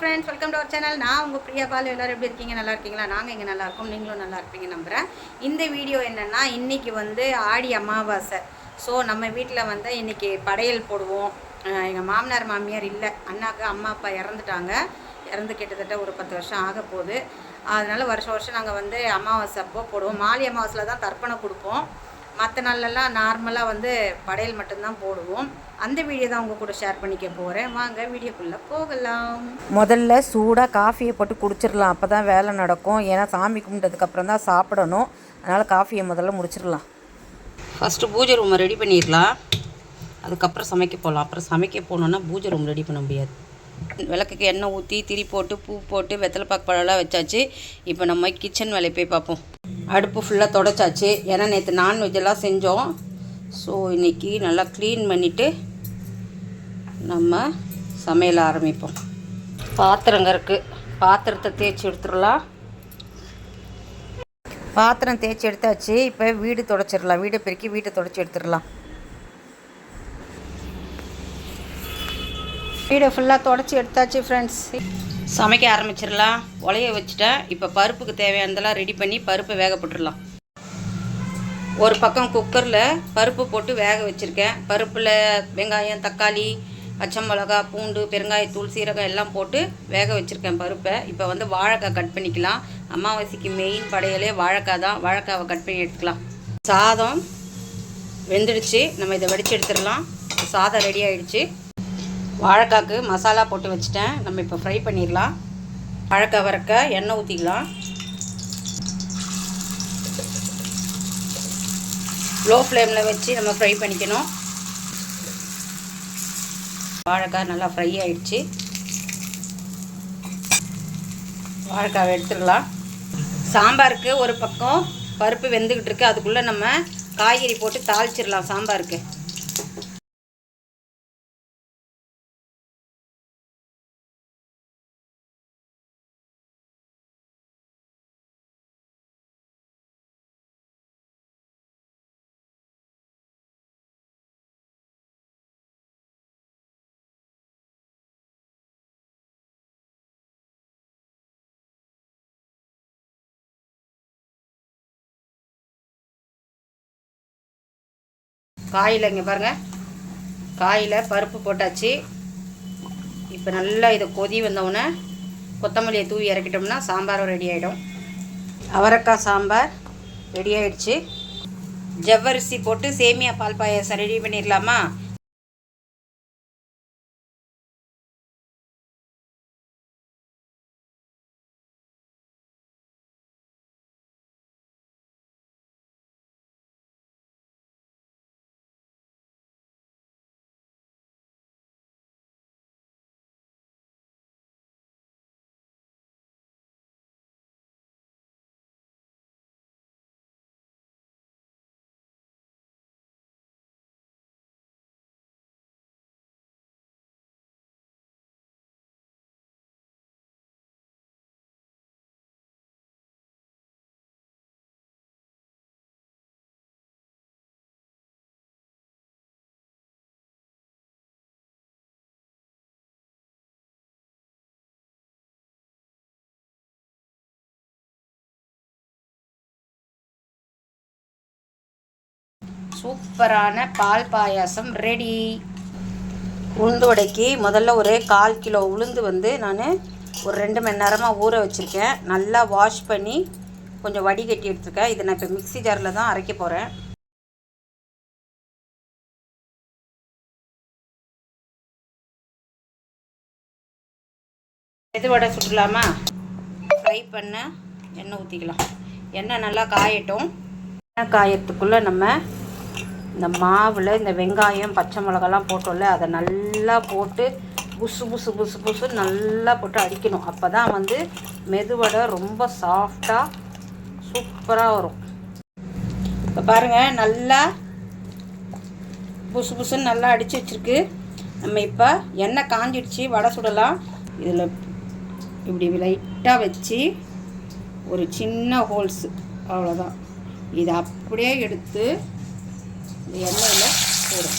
Friends welcome to our channel நான் உங்கள் பிரியா பால். எல்லோரும் எப்படி இருக்கீங்க? நல்லா இருக்கீங்களா? நாங்கள் இங்கே நல்லா இருக்கோம். நீங்களும் நல்லா இருப்பீங்க நம்புகிறேன் இந்த வீடியோ என்னென்னா இன்றைக்கி வந்து ஆடி அமாவாசை. ஸோ நம்ம வீட்டில் வந்து இன்றைக்கி படையல் போடுவோம். எங்கள் மாமனார் மாமியார் இல்லை. அண்ணாக்கு அம்மா அப்பா இறந்துட்டாங்க. இறந்து கிட்டத்தட்ட ஒரு பத்து வருஷம் ஆக போகுது. அதனால் வருஷம் வருஷம் நாங்கள் வந்து அமாவாசை அப்போ போடுவோம். மாலி அமாவாசையில் தான் தர்ப்பணம் கொடுப்போம். மற்ற நாள்லலாம் நார்மலாக வந்து படையல் மட்டும்தான் போடுவோம். அந்த வீடியோ தான் உங்கள் கூட ஷேர் பண்ணிக்க போகிறேன் வாங்க வீடியோக்குள்ளே போகலாம். முதல்ல சூடாக காஃபியை போட்டு குடிச்சிடலாம். அப்போ தான் வேலை நடக்கும். ஏன்னா சாமி கும்பிட்டதுக்கப்புறம் தான் சாப்பிடணும். அதனால் காஃபியை முதல்ல முடிச்சிடலாம். ஃபஸ்ட்டு பூஜை ரூமை ரெடி பண்ணிடலாம். அதுக்கப்புறம் சமைக்க போகலாம் அப்புறம் சமைக்க போனோன்னா பூஜை ரூம் ரெடி பண்ண முடியாது. விளக்குக்கு எண்ணெய் ஊற்றி திரி போட்டு பூ போட்டு வெத்தலைப்பாக்கு பழம்லாம் வச்சாச்சு. இப்போ நம்ம கிச்சன் வேலையை போய் பார்ப்போம். அடுப்பு ஃபுல்லாக தொடச்சாச்சு. ஏன்னா நேற்று நான்வெஜ்ஜெல்லாம் செஞ்சோம். ஸோ இன்றைக்கி நல்லா க்ளீன் பண்ணிவிட்டு நம்ம சமையல் ஆரம்பிப்போம். பாத்திரங்க இருக்குது பாத்திரத்தை தேய்ச்சி எடுத்துடலாம். பாத்திரம் தேய்ச்சி எடுத்தாச்சு. இப்போ வீடு தொடச்சிடலாம். வீடை பெருக்கி வீட்டை தொடச்சி எடுத்துடலாம். வீடை ஃபுல்லாக தொடச்சி எடுத்தாச்சு ஃப்ரெண்ட்ஸ் சமைக்க ஆரம்பிச்சிடலாம். உலைய வச்சுட்டேன் இப்போ பருப்புக்கு தேவையானதெல்லாம் ரெடி பண்ணி பருப்பை வேக போட்டுடலாம். ஒரு பக்கம் குக்கரில் பருப்பு போட்டு வேக வச்சுருக்கேன். பருப்பில் வெங்காயம் தக்காளி பச்சை மிளகா பூண்டு பெருங்காயத்தூள் சீரகம் எல்லாம் போட்டு வேக வச்சுருக்கேன் பருப்பை. இப்போ வந்து வாழைக்காய் கட் பண்ணிக்கலாம். அமாவாசைக்கு மெயின் படையலே வாழைக்காய் தான். வாழைக்காவை கட் பண்ணி எடுத்துக்கலாம். சாதம் வெந்துடுச்சு. நம்ம இதை வடித்து எடுத்துடலாம். சாதம் ரெடி ஆகிடுச்சு வாழைக்காய்க்கு மசாலா போட்டு வச்சுட்டேன். நம்ம இப்போ ஃப்ரை பண்ணிடலாம். வாழைக்காய் வறக்க எண்ணெய் ஊற்றிக்கலாம் லோ ஃப்ளேமில் வச்சு நம்ம ஃப்ரை பண்ணிக்கணும். வாழைக்காய் நல்லா ஃப்ரை ஆயிடுச்சு. வாழைக்காவை எடுத்துடலாம். சாம்பாருக்கு ஒரு பக்கம் பருப்பு வெந்துக்கிட்டு இருக்கு. அதுக்குள்ளே நம்ம காய்கறி போட்டு தாளிச்சிடலாம் சாம்பாருக்கு. காயில் இங்கே பாருங்கள் காயில் பருப்பு போட்டாச்சு. இப்போ நல்லா இதை கொதி வந்தவுடனே கொத்தமல்லியை தூவி இறக்கிட்டோம்னா சாம்பாரும் ரெடி ஆகிடும் அவரைக்காய் சாம்பார் ரெடி ஆகிடுச்சு ஜவ்வரிசி போட்டு சேமியா பால் பாயாசம் ரெடி பண்ணிடலாமா சூப்பரான பால் பாயாசம் ரெடி உளுந்து வடைக்கு முதல்ல ஒரு கால் கிலோ உளுந்து வந்து நான் ஒரு ரெண்டு மணி நேரமாக ஊற வச்சுருக்கேன். நல்லா வாஷ் பண்ணி கொஞ்சம் வடிகட்டி எடுத்துருக்கேன். இதை நான் இப்போ மிக்சி ஜாரில் தான் அரைக்க போகிறேன் எது வடை சுட்டலாமா? ஃப்ரை பண்ண எண்ணெய் ஊற்றிக்கலாம் எண்ணெய் நல்லா காயட்டும். எண்ணெய் காயத்துக்குள்ளே நம்ம இந்த மாவில் இந்த வெங்காயம் பச்சை மிளகாலாம் போட்டோம்ல அதை நல்லா போட்டு புசு புசு புசு புசு நல்லா போட்டு அடிக்கணும். அப்போ தான் வந்து மெதுவடை ரொம்ப சாஃப்டாக சூப்பராக வரும். இப்போ பாருங்கள் நல்லா புசு புசுன்னு நல்லா அடித்து வச்சுருக்கு. நம்ம இப்போ எண்ணெய் காஞ்சிடுச்சு வடை சுடலாம். இதில் இப்படி லைட்டாக வச்சு ஒரு சின்ன ஹோல்ஸு அவ்வளோதான் இதை அப்படியே எடுத்து இந்த எண்ணெயில் போடும்.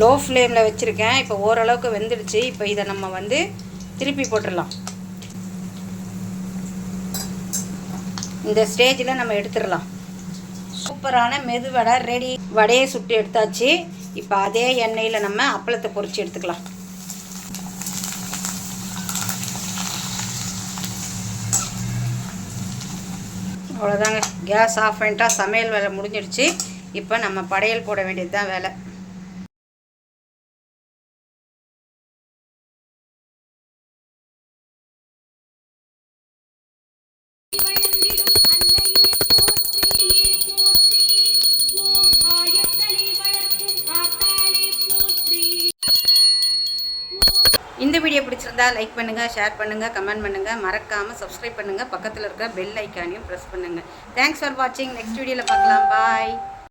லோ ஃப்ளேமில் வச்சுருக்கேன். இப்போ ஓரளவுக்கு வெந்துடுச்சு. இப்போ இதை நம்ம வந்து திருப்பி போட்டுடலாம். இந்த ஸ்டேஜில் நம்ம எடுத்துடலாம். சூப்பரான மெதுவடை ரெடி வடையை சுட்டு எடுத்தாச்சு. இப்போ அதே எண்ணெயில் நம்ம அப்பளத்தை பொறிச்சு எடுத்துக்கலாம். அவ்வளோதாங்க கேஸ் ஆஃப் பண்ணிட்டா சமையல் வேலை முடிஞ்சிடுச்சு. இப்போ நம்ம படையல் போட வேண்டியது தான் வேலை. இந்த வீடியோ பிடிச்சிருந்தா லைக் பண்ணுங்கள் ஷேர் பண்ணுங்கள் கமெண்ட் பண்ணுங்கள் மறக்காமல் சப்ஸ்கிரைப் பண்ணுங்கள் பக்கத்தில் இருக்கிற பெல் ஐக்கானையும் ப்ரெஸ் பண்ணுங்கள் தேங்க்ஸ் ஃபார் வாட்சிங் நெக்ஸ்ட் வீடியோவில் பார்க்கலாம். பாய்